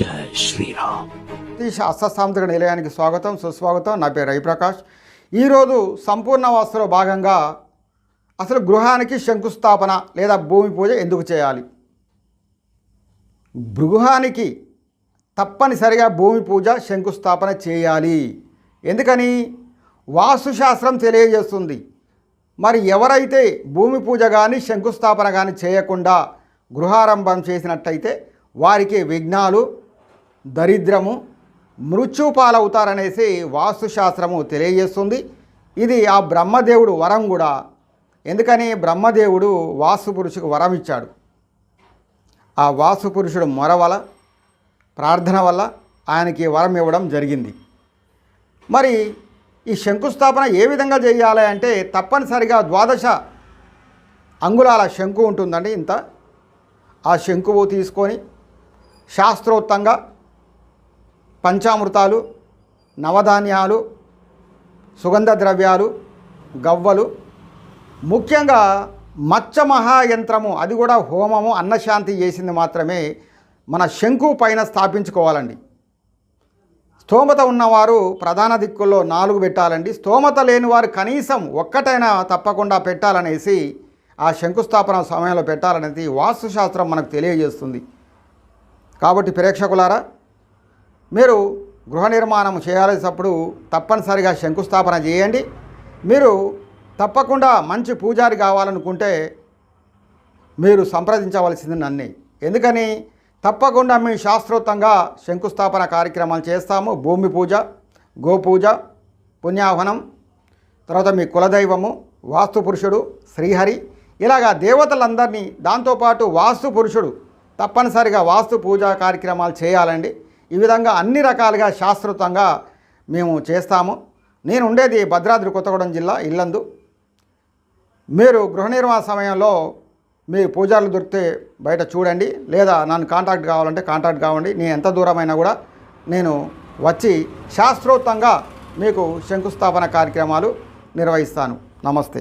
జై శ్రీరామ్. ఈ శాస్త్రసాంత్రిక నిలయానికి స్వాగతం సుస్వాగతం. నా పేరు రవిప్రకాష్. ఈరోజు సంపూర్ణ వాస్తులో భాగంగా అసలు గృహానికి శంకుస్థాపన లేదా భూమి పూజ ఎందుకు చేయాలి? గృహానికి తప్పనిసరిగా భూమి పూజ శంకుస్థాపన చేయాలి. ఎందుకని? వాస్తుశాస్త్రం తెలియజేస్తుంది. మరి ఎవరైతే భూమి పూజ కానీ శంకుస్థాపన కానీ చేయకుండా గృహారంభం చేసినట్టయితే వారికి విఘ్నాలు దరిద్రము మృత్యుపాలవుతారనేసి వాస్తుశాస్త్రము తెలియజేస్తుంది. ఇది ఆ బ్రహ్మదేవుడు వరం కూడా. ఎందుకని బ్రహ్మదేవుడు వాస్తు పురుషుకు వరం ఇచ్చాడు ఆ వాస్తు పురుషుడు మొర వల్ల ప్రార్థన వల్ల ఆయనకి వరం ఇవ్వడం జరిగింది. మరి ఈ శంకుస్థాపన ఏ విధంగా చేయాలి అంటే తప్పనిసరిగా ద్వాదశ అంగుళాల శంకు ఉంటుందండి ఇంత. ఆ శంకువు తీసుకొని శాస్త్రోక్తంగా పంచామృతాలు నవధాన్యాలు సుగంధ ద్రవ్యాలు గవ్వలు ముఖ్యంగా మచ్చ మహాయంత్రము అది కూడా హోమము అన్నశాంతి చేసింది మాత్రమే మన శంకు పైన స్థాపించుకోవాలండి. స్తోమత ఉన్నవారు ప్రధాన దిక్కుల్లో నాలుగు పెట్టాలండి. స్తోమత లేని వారు కనీసం ఒక్కటైనా తప్పకుండా పెట్టాలనేసి ఆ శంకుస్థాపన సమయంలో పెట్టాలనేది వాస్తుశాస్త్రం మనకు తెలియజేస్తుంది. కాబట్టి ప్రేక్షకులారా మీరు గృహ నిర్మాణం చేయాల్సినప్పుడు తప్పనిసరిగా శంకుస్థాపన చేయండి. మీరు తప్పకుండా మంచి పూజారి కావాలనుకుంటే మీరు సంప్రదించవలసింది నన్ను. ఎందుకని? తప్పకుండా మేము శాస్త్రోక్తంగా శంకుస్థాపన కార్యక్రమాలు చేస్తాము. భూమి పూజ గోపూజ పుణ్యాహనం తర్వాత మీ కులదైవము వాస్తు పురుషుడు శ్రీహరి ఇలాగా దేవతలందరినీ దాంతోపాటు వాస్తు పురుషుడు తప్పనిసరిగా వాస్తు పూజా కార్యక్రమాలు చేయాలండి. ఈ విధంగా అన్ని రకాలుగా శాస్త్రోక్తంగా మేము చేస్తాము. నేను ఉండేది భద్రాద్రి కొత్తగూడెం జిల్లా ఇల్లందు. మీరు గృహ నిర్మాణ సమయంలో మీ పూజారులు దొరికితే బయట చూడండి లేదా నన్ను కాంటాక్ట్ కావాలంటే కాంటాక్ట్ కావండి. నేను ఎంత దూరమైనా కూడా నేను వచ్చి శాస్త్రోక్తంగా మీకు శంకుస్థాపన కార్యక్రమాలు నిర్వహిస్తాను. నమస్తే.